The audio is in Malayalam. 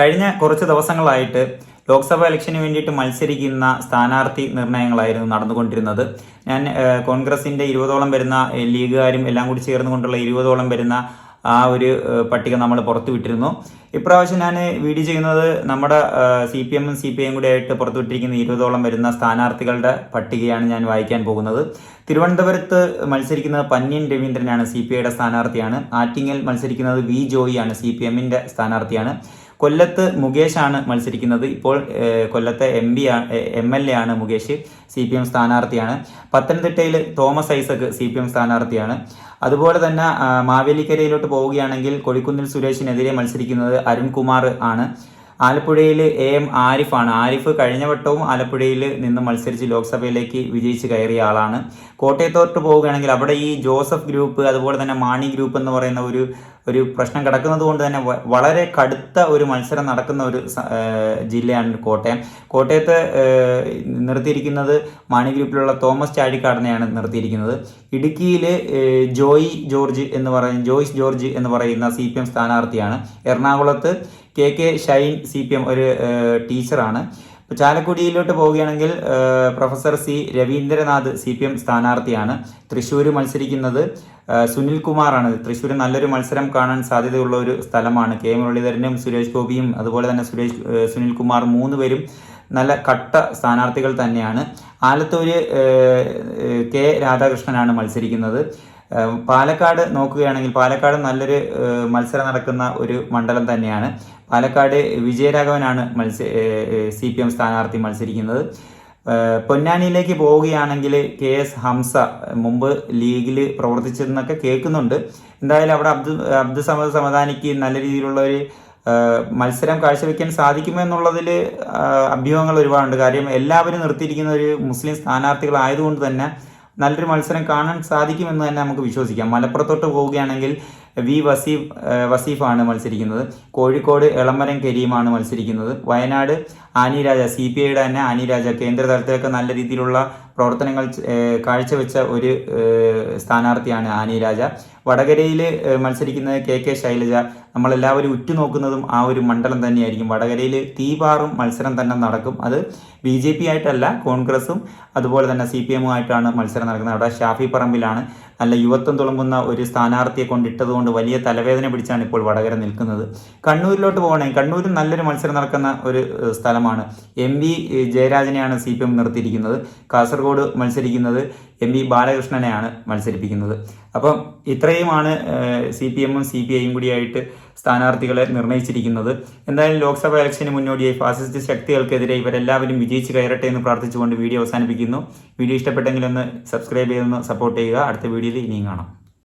കഴിഞ്ഞ കുറച്ച് ദിവസങ്ങളായിട്ട് ലോക്സഭാ ഇലക്ഷന് വേണ്ടിയിട്ട് മത്സരിക്കുന്ന സ്ഥാനാർത്ഥി നിർണയങ്ങളായിരുന്നു നടന്നുകൊണ്ടിരുന്നത്. ഞാൻ കോൺഗ്രസിന്റെ ഇരുപതോളം വരുന്ന ലീഗുകാരും എല്ലാം കൂടി ചേർന്നുകൊണ്ടുള്ള ഇരുപതോളം വരുന്ന ആ ഒരു പട്ടിക നമ്മൾ പുറത്തുവിട്ടിരുന്നു ഇപ്രാവശ്യം ഞാൻ വീഡിയോ ചെയ്യുന്നത് നമ്മുടെ സി പി എമ്മും സി പി ഐയും കൂടി ആയിട്ട് പുറത്തുവിട്ടിരിക്കുന്ന ഇരുപതോളം വരുന്ന സ്ഥാനാർത്ഥികളുടെ പട്ടികയാണ് ഞാൻ വായിക്കാൻ പോകുന്നത്. തിരുവനന്തപുരത്ത് മത്സരിക്കുന്നത് പന്ന്യൻ രവീന്ദ്രനാണ് സി പി ഐയുടെ സ്ഥാനാർത്ഥിയാണ്. ആറ്റിങ്ങൽ മത്സരിക്കുന്നത് വി ജോയിയാണ് സി പി എമ്മിന്റെ സ്ഥാനാർത്ഥിയാണ്. കൊല്ലത്ത് മുകേഷാണ് മത്സരിക്കുന്നത്. ഇപ്പോൾ കൊല്ലത്തെ M P M L A ആണ് മുകേഷ് സി പി എം സ്ഥാനാർത്ഥിയാണ്. പത്തനംതിട്ടയിൽ Thomas Isaac C P M സ്ഥാനാർത്ഥിയാണ്. അതുപോലെ തന്നെ മാവേലിക്കരയിലോട്ട് പോവുകയാണെങ്കിൽ കൊടിക്കുന്നിൽ സുരേഷിനെതിരെ മത്സരിക്കുന്നത് അരുൺകുമാർ ആണ്. ആലപ്പുഴയിൽ എ എം ആരിഫാണ്. ആരിഫ് കഴിഞ്ഞ വട്ടവും ആലപ്പുഴയിൽ നിന്ന് മത്സരിച്ച് ലോക്സഭയിലേക്ക് വിജയിച്ച് കയറിയ ആളാണ്. കോട്ടയത്തോട്ട് പോവുകയാണെങ്കിൽ അവിടെ ഈ ജോസഫ് ഗ്രൂപ്പ് അതുപോലെ തന്നെ മാണി ഗ്രൂപ്പ് എന്ന് പറയുന്ന ഒരു ഒരു പ്രശ്നം കിടക്കുന്നത് കൊണ്ട് തന്നെ വളരെ കടുത്ത ഒരു മത്സരം നടക്കുന്ന ഒരു ജില്ലയാണ് കോട്ടയം. കോട്ടയത്ത് നിർത്തിയിരിക്കുന്നത് മാണി ഗ്രൂപ്പിലുള്ള തോമസ് ചാഴിക്കാടനെയാണ് നിർത്തിയിരിക്കുന്നത്. ഇടുക്കിയിൽ ജോയി ജോർജ് എന്ന് പറയുന്ന ജോയിസ് ജോർജ് എന്ന് പറയുന്ന സി പി എം സ്ഥാനാർത്ഥിയാണ്. എറണാകുളത്ത് K K Shine C P M ഒരു ടീച്ചറാണ്. ചാലക്കുടിയിലോട്ട് പോവുകയാണെങ്കിൽ professor C Raveendranath C P M സ്ഥാനാർത്ഥിയാണ് തൃശ്ശൂർ മത്സരിക്കുന്നത്. സുനിൽ കുമാറാണ്. തൃശ്ശൂർ നല്ലൊരു മത്സരം കാണാൻ സാധ്യതയുള്ള ഒരു സ്ഥലമാണ്. കെ മുരളീധരനും സുരേഷ് ഗോപിയും അതുപോലെ തന്നെ സുരേഷ് സുനിൽ കുമാർ മൂന്ന് പേരും നല്ല കട്ട സ്ഥാനാർത്ഥികൾ തന്നെയാണ്. ഏഹ്, കെ രാധാകൃഷ്ണനാണ് മത്സരിക്കുന്നത്. പാലക്കാട് നോക്കുകയാണെങ്കിൽ പാലക്കാട് നല്ലൊരു മത്സരം നടക്കുന്ന ഒരു മണ്ഡലം തന്നെയാണ്. പാലക്കാട് വിജയരാഘവനാണ് മത്സ സി പി എം സ്ഥാനാർത്ഥി മത്സരിക്കുന്നത്. പൊന്നാനിയിലേക്ക് പോവുകയാണെങ്കിൽ കെ എസ് ഹംസ മുമ്പ് ലീഗിൽ പ്രവർത്തിച്ചതെന്നൊക്കെ കേൾക്കുന്നുണ്ട്. എന്തായാലും അവിടെ അബ്ദു അബ്ദു സമദ് സമദാനിക്ക് നല്ല രീതിയിലുള്ള ഒരു മത്സരം കാഴ്ചവെക്കാൻ സാധിക്കുമോ എന്നുള്ളതിൽ അഭ്യൂഹങ്ങൾ ഒരുപാടുണ്ട്. കാര്യം എല്ലാവരും നിർത്തിയിരിക്കുന്ന ഒരു മുസ്ലിം സ്ഥാനാർത്ഥികളായതുകൊണ്ട് തന്നെ നല്ലൊരു മത്സരം കാണാൻ സാധിക്കുമെന്ന് തന്നെ നമുക്ക് വിശ്വസിക്കാം. മലപ്പുറത്തോട്ട് പോവുകയാണെങ്കിൽ വി വസീഫ് വസീഫാണ് മത്സരിക്കുന്നത്. കോഴിക്കോട് എളമരം കരീമാണ് മത്സരിക്കുന്നത്. വയനാട് ആനി രാജ സി പി ഐയുടെ തന്നെ ആനി രാജ കേന്ദ്ര തലത്തിലൊക്കെ നല്ല രീതിയിലുള്ള പ്രവർത്തനങ്ങൾ കാഴ്ചവെച്ച ഒരു സ്ഥാനാർത്ഥിയാണ് ആനി രാജ. വടകരയിൽ മത്സരിക്കുന്നത് കെ കെ ശൈലജ. നമ്മളെല്ലാവരും ഉറ്റുനോക്കുന്നതും ആ ഒരു മണ്ഡലം തന്നെയായിരിക്കും. വടകരയിൽ തീപാറും മത്സരം തന്നെ നടക്കും. അത് ബി ജെ പി ആയിട്ടല്ല കോൺഗ്രസും അതുപോലെ തന്നെ സി പി എമ്മുമായിട്ടാണ് മത്സരം നടക്കുന്നത്. അവിടെ ഷാഫി പറമ്പിലാണ്. നല്ല യുവത്വം തുളുമ്പുന്ന ഒരു സ്ഥാനാർത്ഥിയെ കൊണ്ടിട്ടതുകൊണ്ട് വലിയ തലവേദന പിടിച്ചാണ് ഇപ്പോൾ വടകര നിൽക്കുന്നത്. കണ്ണൂരിലോട്ട് പോകണേ. കണ്ണൂരിൽ നല്ലൊരു മത്സരം നടക്കുന്ന ഒരു സ്ഥലമാണ്. എം വി ജയരാജനെയാണ് സി പി എം നിർത്തിയിരിക്കുന്നത്. കാസർഗോഡ് മത്സരിക്കുന്നത് എം വി ബാലകൃഷ്ണനെയാണ് മത്സരിപ്പിക്കുന്നത്. അപ്പം ഇത്രയുമാണ് സി പി എമ്മും സി പി ഐയും കൂടിയായിട്ട് സ്ഥാനാർത്ഥികളെ നിർണയിച്ചിരിക്കുന്നത്. എന്തായാലും ലോക്സഭാ ഇലക്ഷന് മുന്നോടിയായി ഫാസിസ്റ്റ് ശക്തികൾക്കെതിരെ ഇവരെല്ലാവരും വിജയിച്ച് കയറട്ടെ എന്ന് പ്രാർത്ഥിച്ചുകൊണ്ട് വീഡിയോ അവസാനിപ്പിക്കുന്നു. വീഡിയോ ഇഷ്ടപ്പെട്ടെങ്കിൽ ഒന്ന് സബ്സ്ക്രൈബ് ചെയ്തൊന്ന് സപ്പോർട്ട് ചെയ്യുക. അടുത്ത വീഡിയോയിൽ ഇനിയും കാണാം.